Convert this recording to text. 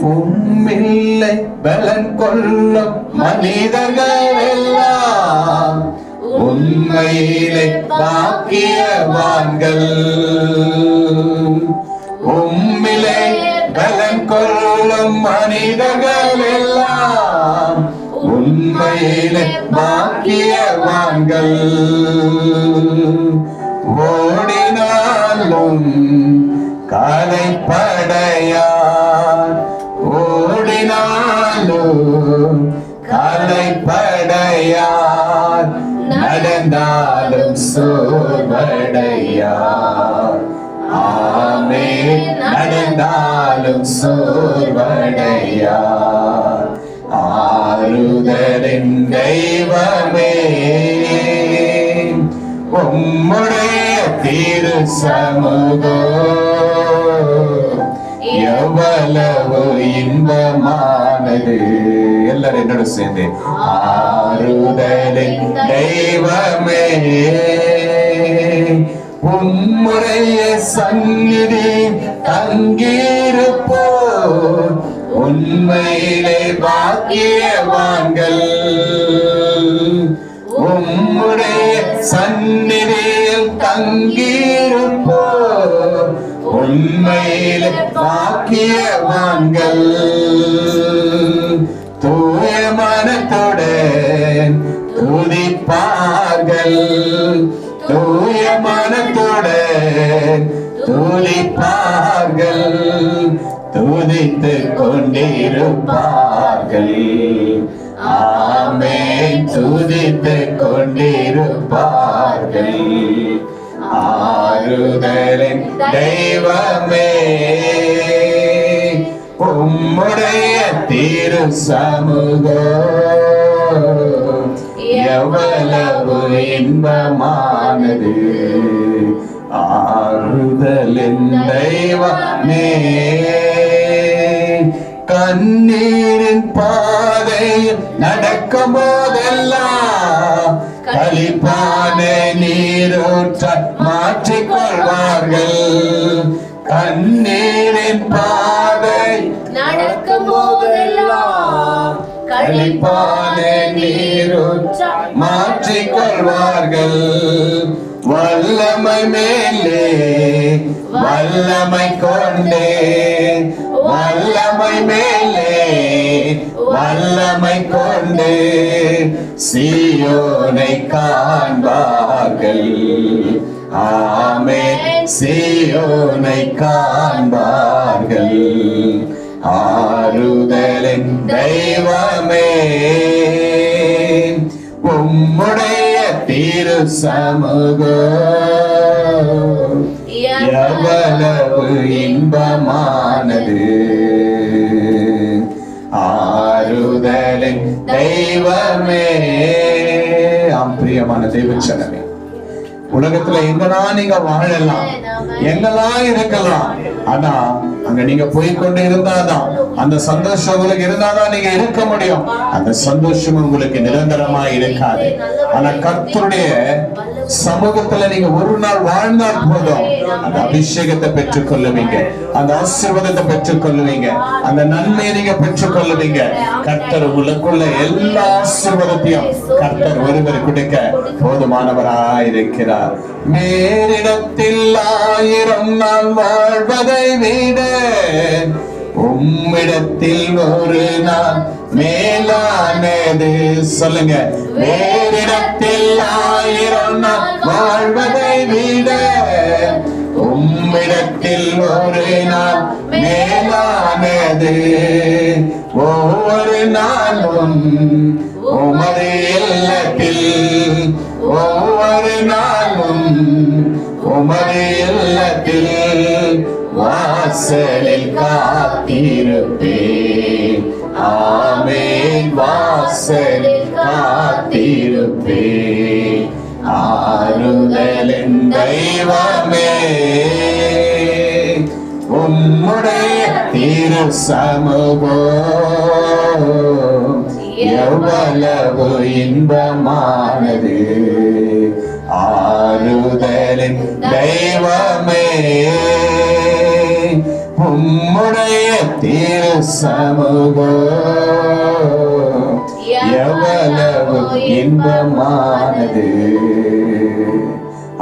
உம்மில்லை பலன் கொள்ளும் மனிதர்கள் எல்லாம் உண்மையிலே பாக்கியவான்கள். உம்மிலே பலன் கொள்ளும் மனிதர்கள் எல்லாம் உண்மையிலே பாக்கியவான்கள். ஓடினாலும் கலைப்படையா ஓடினாலும் கலைப்படையார் நடந்தாலும் சோர்வடையார். ஆமே நடந்தாலும் சோர்வடையார். ஆறுதலின் தெய்வமே. உம்முடைய திரு சமூகம் எவ்வளவு இன்பமானது. எல்லாரும் என்னோட சேர்ந்து ஆறுதலின் தெய்வமே உம்முடைய சந்நிதி தங்கியிருப்போ உண்மையிலே பாக்கியவான்கள். உம்முடைய சந்நிதியில் தங்கியிருப்போ உண்மையிலே பாக்கியவான்கள். தூய துதிப்பார்கள் தூய மனத்துடன் துதிப்பார்கள். துதித்து கொண்டிருப்பார்கள். ஆமே துதித்து கொண்டிருப்பார்கள். ஆறுதலின் தெய்வமே உம்முடைய திரு சமூகம் எவ்வளவு இன்பமானது. ஆறுதலின் தெய்வமே. கண்ணீரின் பாதை நடக்கும் போதெல்லாம் கலிப்பான நீரூற்ற மாற்றிக்கொள்வார்கள். போதெல்லாம் கழிப்பான மாற்றிக் கொள்வார்கள் வல்லமை மேலே வல்லமை கொண்டே. வல்லமை மேலே வல்லமை கொண்டு. சியோனை காண்பார்கள். ஆமே சியோனை காண்பார்கள். ஆறுதலின் தெய்வமே. உம்முடைய திரு சமூகம் எவ்வளவு இன்பமானது. ஆறுதலின் தெய்வமே. ஆம் பிரியமான தெய்வ உலகத்துல எங்கன்னா நீங்க வாழலாம். எங்கெல்லாம் இருக்கலாம். ஆனா அங்க நீங்க போய் கொண்டு இருந்தாதான் அந்த சந்தோஷம் உங்களுக்கு இருந்தாதான் நீங்க இருக்க முடியும். அந்த சந்தோஷம் உங்களுக்கு நிரந்தரமா இருக்காது. ஆனா கர்த்தருடைய சமூகத்துல நீங்க ஒரு நாள் வாழ்ந்தால் போதும். அந்த அபிஷேகத்தை பெற்றுக் கொள்ளுவீங்க அந்த ஆசீர்வாதத்தை பெற்றுக் கொள்ளுவீங்க அந்த நன்மையை நீங்க பெற்றுக் கொள்ளுவீங்க கர்த்தர் உங்களுக்குள்ள எல்லா ஆசீர்வாதத்தையும் கர்த்தர் ஒருவர் கொடுக்க போதுமானவராயிருக்கிறார். மேலிடத்தில் ஆயிரம் நாள் வாழ்வதை விட உம்மிடத்தில் ஒரு நாள் மேலானது. சொல்லுங்க. வேறிடத்தில் ஆயிரம் நாள் வாழ்வதை விட உம்மிடத்தில் ஒரு நாள் மேலானது. ஒவ்வொரு நாளும் உமது இல்லத்தில் ஒவ்வொரு நாளும் வாசலில் காத்திருப்பேன். ஆமேன் வாசலில் காத்திருப்பேன். ஆறுதலின் தெய்வமே உம்முடைய திரு சமூகோ எவ்வளவு இன்பமானது. ஆறுதலின் தெய்வமே உம்முடைய திரு சமூகம் எவ்வளவு இன்பமானது.